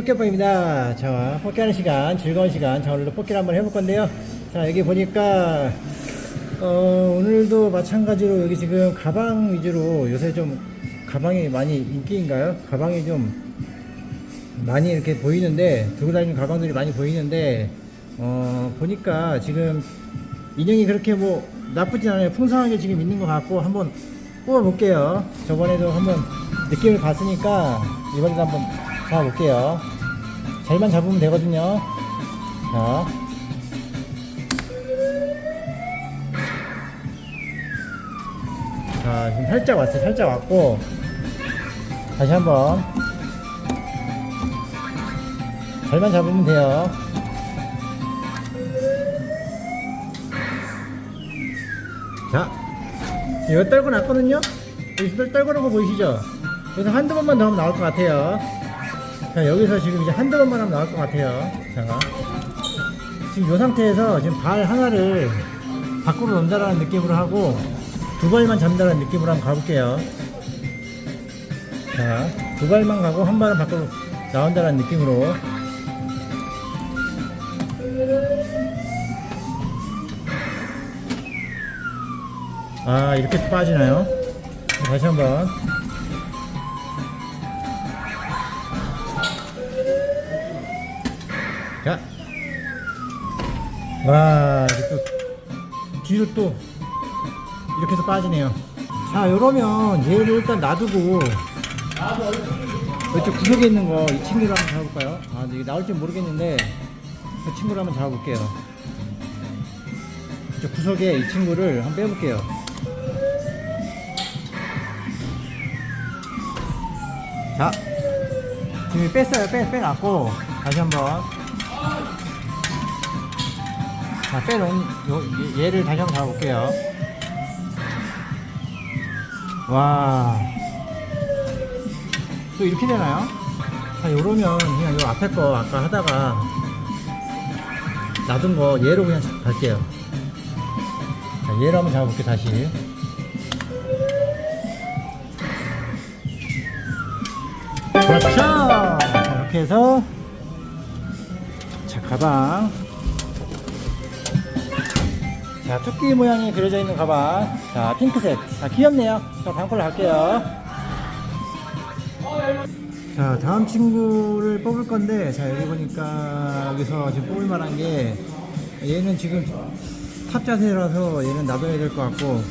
포켓버입니다. 자 포켓하는 시간 즐거운 시간 자 오늘도 포켓 한번 해볼 건데요. 자 여기 보니까 어, 오늘도 마찬가지로 여기 지금 가방 위주로 요새 좀 가방이 많이 인기인가요? 가방이 좀 많이 이렇게 보이는데 들고 다니는 가방들이 많이 보이는데 어, 보니까 지금 인형이 그렇게 뭐 나쁘진 않아요. 풍성하게 지금 있는 것 같고 한번 뽑아 볼게요. 저번에도 한번 느낌을 봤으니까 이번에도 한번 잡아볼게요 잘만 잡으면 되거든요 자 자, 지금 살짝 왔어요. 살짝 왔고, 다시 한 번. 잘만 잡으면 돼요. 자, 이거 떨고 났거든요? 여기서 떨고 는 거 보이시죠? 그래서 한두 번만 더 하면 나올 것 같아요. 자, 여기서 지금 이제 한두 번만 하면 나올 것 같아요. 자, 지금 이 상태에서 지금 발 하나를 밖으로 넘다라는 느낌으로 하고, 두 발만 잡는다는 느낌으로 한번 가볼게요. 자, 두 발만 가고 한 발은 밖으로 나온다는 느낌으로. 아, 이렇게 또 빠지나요? 다시 한 번. 자. 와, 이게 또, 뒤로 또, 이렇게 해서 빠지네요. 자, 이러면 얘를 일단 놔두고 이쪽 구석에 있는 거 이 친구를 한번 잡아볼까요? 아, 이게 나올지 모르겠는데 그 친구를 한번 잡아볼게요. 이쪽 구석에 이 친구를 한번 빼볼게요. 자, 지금 뺐어요. 빼, 빼놨고 다시 한번 자, 빼놓은 요, 얘- 얘를 다시 한번 잡아볼게요. 와. 또 이렇게 되나요? 자, 요러면 그냥 요 앞에 거 아까 하다가 놔둔 거 얘로 그냥 잡- 갈게요. 자, 얘로 한번 잡아볼게요, 다시. 그렇죠! 자, 이렇게 해서 자, 가방. 자, 토끼 모양이 그려져 있는 가방. 자, 핑크색. 자, 귀엽네요. 자, 다음 걸로 갈게요. 자, 다음 친구를 뽑을 건데, 자, 여기 보니까 여기서 지금 뽑을 만한 게, 얘는 지금 탑 자세라서 얘는 놔둬야 될 것 같고,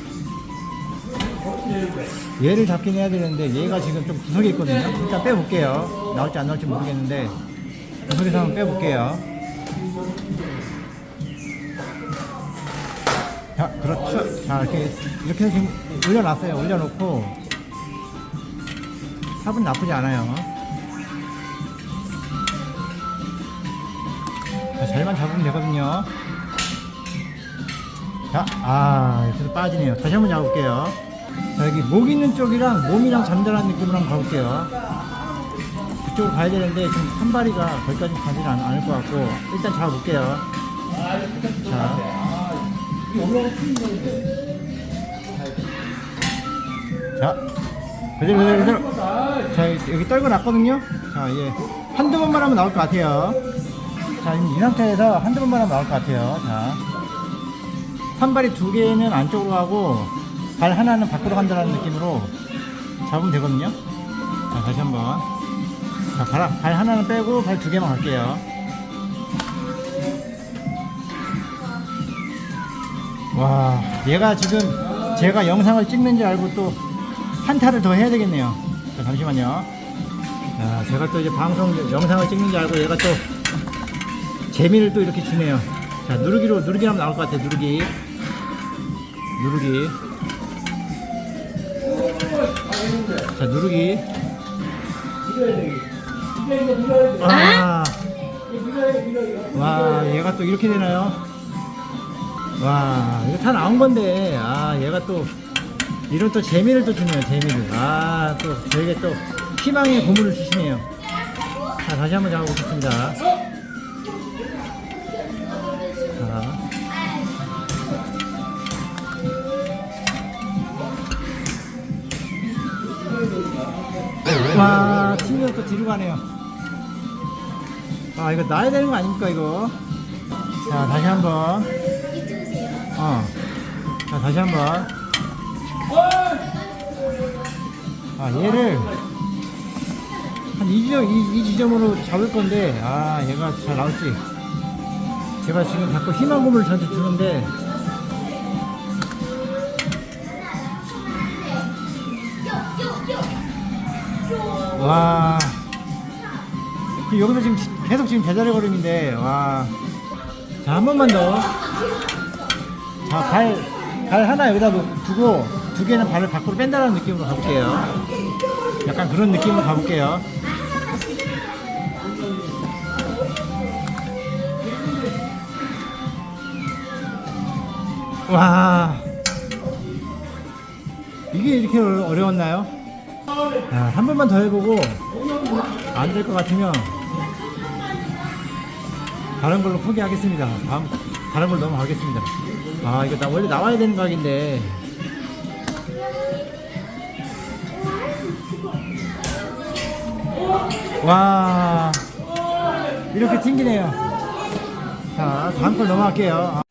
얘를 잡긴 해야 되는데, 얘가 지금 좀 구석에 있거든요. 일단 빼볼게요. 나올지 안 나올지 모르겠는데, 구석에서 한번 빼볼게요. 자, 그렇죠. 자, 이렇게, 이렇게 해서 지금 올려놨어요. 올려놓고, 탑은 나쁘지 않아요. 자, 잘만 잡으면 되거든요. 자, 아, 이렇게 해서 빠지네요. 다시 한번 잡아볼게요. 자, 여기 목 있는 쪽이랑 몸이랑 잠들한 느낌으로 한번 가볼게요. 그쪽으로 가야 되는데, 지금 산발이가 거기까지 가지 않, 않을 것 같고, 일단 잡아볼게요. 자. 자, 그대로, 그대로, 그대로. 자, 여기 떨고 났거든요? 자, 예. 한두 번만 하면 나올 것 같아요. 자, 이 상태에서 한두 번만 하면 나올 것 같아요. 자. 산발이 두 개는 안쪽으로 가고, 발 하나는 밖으로 간다는 느낌으로 잡으면 되거든요? 자, 다시 한 번. 자, 발, 발 하나는 빼고, 발 두 개만 갈게요. 와, 얘가 지금 제가 영상을 찍는 줄 알고 또 한타를 더 해야 되겠네요. 자, 잠시만요. 자, 제가 또 이제 방송 영상을 찍는 줄 알고 얘가 또 재미를 또 이렇게 주네요. 자, 누르기로, 누르기 하면 나올 것 같아요. 누르기. 누르기. 자, 누르기. 아, 와, 얘가 또 이렇게 되나요? 와, 이거 다 나온 건데, 아, 얘가 또, 이런 또 재미를 또 주네요, 재미를. 아, 또, 저에게 또, 희망의 고문을 주시네요. 자, 다시 한번 잡아보겠습니다. 자. 와, 튕겨 또 뒤로 가네요. 아 이거 놔야 되는 거 아닙니까 이거 자 다시 한번 이쪽으세요. 어. 자, 다시 한 번. 아, 얘를 한이 지점, 이, 이 지점으로 잡을 건데, 아, 얘가 잘 나올지. 제가 지금 자꾸 희망 고문을 저한테 주는데, 와. 지금 여기서 지금 지- 계속 지금 제자리 걸음인데, 와. 자, 한 번만 더. 자, 발, 발 하나 여기다 놓- 두고 두 개는 발을 밖으로 뺀다는 느낌으로 가볼게요. 약간 그런 느낌으로 가볼게요. 와. 이게 이렇게 어려- 어려웠나요? 자, 한 번만 더 해보고 안 될 것 같으면 다른 걸로 포기하겠습니다. 다음 다른 걸로 넘어가겠습니다. 아 이거 나 원래 나와야 되는 각인데. 와 이렇게 튕기네요. 자 다음 걸 넘어갈게요.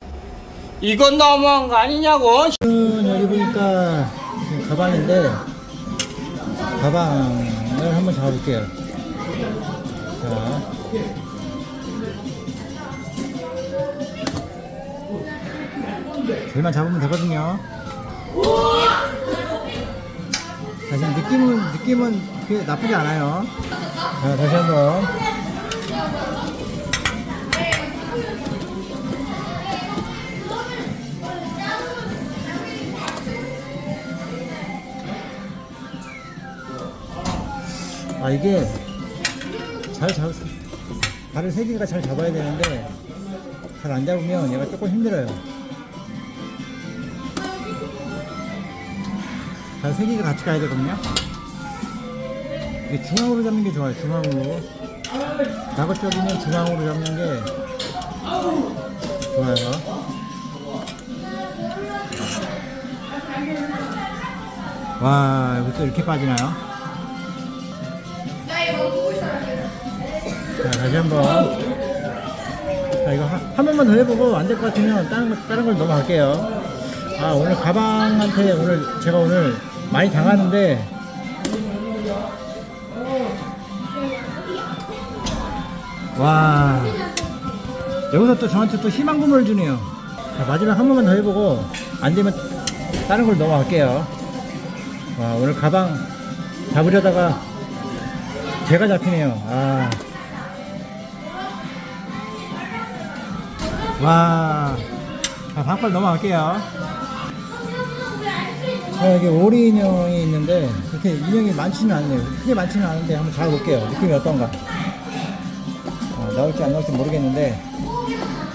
이건 너무한 거 아니냐고? 음, 여기 보니까 지금 가방인데 가방을 한번 잡아볼게요. 자. 절만 잡으면 되거든요. 자, 지금 느낌은, 느낌은 그렇게 나쁘지 않아요. 자, 다시 한 번. 아, 이게 잘 잡, 발을 세 개가 잘 잡아야 되는데 잘 안 잡으면 얘가 조금 힘들어요. 발세 개가 같이 가야 되거든요. 이게 중앙으로 잡는 게 좋아요. 중앙으로. 낙어 쪽이면 중앙으로 잡는 게 좋아요. 와, 이것도 이렇게 빠지나요? 자, 다시 한 번. 자, 이거 한, 한 번만 더 해보고 안 될 것 같으면 다른, 거- 다른 걸 넘어갈게요. 아, 오늘 가방한테 오늘 제가 오늘 많이 당하는데. 와. 여기서 또 저한테 또 희망 고문을 주네요. 자, 마지막 한 번만 더 해보고 안 되면 다른 걸 넘어갈게요. 와, 오늘 가방 잡으려다가 제가 잡히네요. 아. 와. 자, 걸 넘어갈게요. 자, 여기 오리 인형이 있는데, 이렇게 인형이 많지는 않네요. 크게 많지는 않은데, 한번 잡아볼게요. 느낌이 어떤가. 아, 나올지 안 나올지 모르겠는데,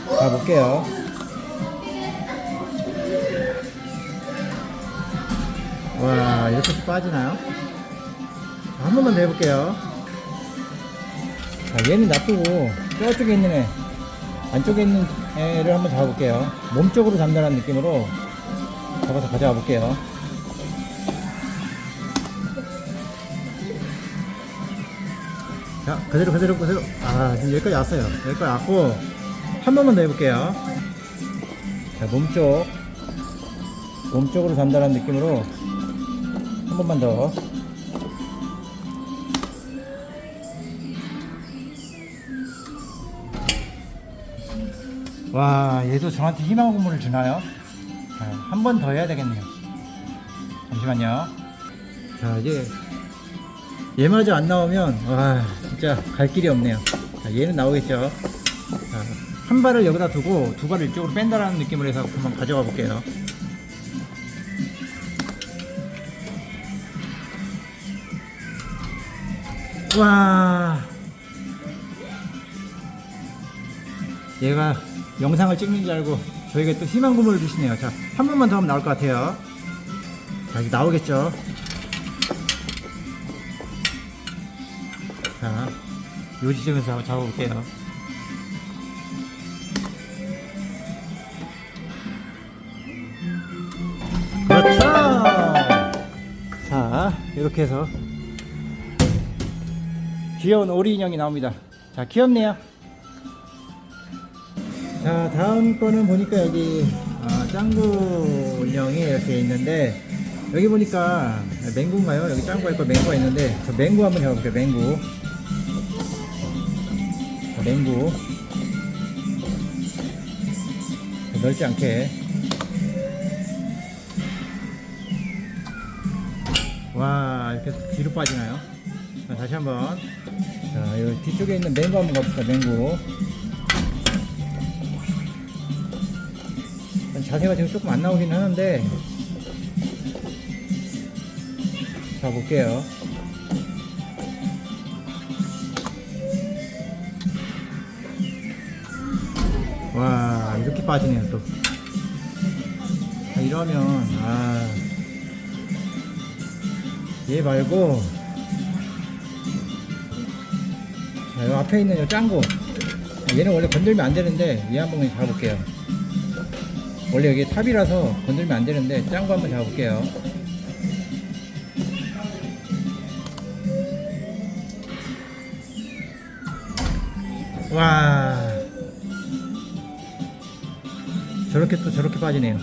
잡아볼게요. 와, 이렇게 또 빠지나요? 자, 한 번만 더 해볼게요. 자, 얘는 놔두고, 저쪽에 있는 애, 안쪽에 있는 애를 한번 잡아볼게요. 몸쪽으로 잡는다는 느낌으로 잡아서 가져가 볼게요. 자, 그대로, 그대로, 그대로. 아, 지금 여기까지 왔어요. 여기까지 왔고, 한 번만 더 해볼게요. 자, 몸쪽. 몸쪽으로 잡는다는 느낌으로 한 번만 더. 와, 얘도 저한테 희망 고문을 주나요? 자, 한번 더 해야 되겠네요. 잠시만요. 자, 이제 얘마저 안 나오면 와, 진짜 갈 길이 없네요. 자, 얘는 나오겠죠. 자, 한 발을 여기다 두고 두 발을 이쪽으로 뺀다라는 느낌으로 해서 한번 가져가 볼게요. 와. 얘가 영상을 찍는 줄 알고 저에게 또 희망 고문을 주시네요. 자, 한 번만 더 하면 나올 것 같아요. 자, 이제 나오겠죠. 자, 요 지점에서 한번 잡아볼게요. 그렇죠. 자, 이렇게 해서 귀여운 오리 인형이 나옵니다. 자, 귀엽네요. 자 다음 거는 보니까 여기 아, 짱구 인형이 이렇게 있는데 여기 보니까 맹구인가요? 여기 짱구가 있고 맹구가 있는데 저 맹구 한번 잡아볼게요 맹구 자, 넓지 않게. 와 이렇게 뒤로 빠지나요? 자, 다시 한번. 자, 이 뒤쪽에 있는 맹구 한번 가봅시다 맹구. 자세가 지금 조금 안 나오긴 하는데. 자 볼게요 와 이렇게 빠지네요 또. 자, 이러면 아얘 말고 자, 요 앞에 있는 요 짱구. 얘는 원래 건들면 안 되는데 얘 한번 잡아볼게요. 원래 여기 탑이라서 건들면 안 되는데 짱구 한번 잡아볼게요. 와 저렇게 또 저렇게 빠지네요.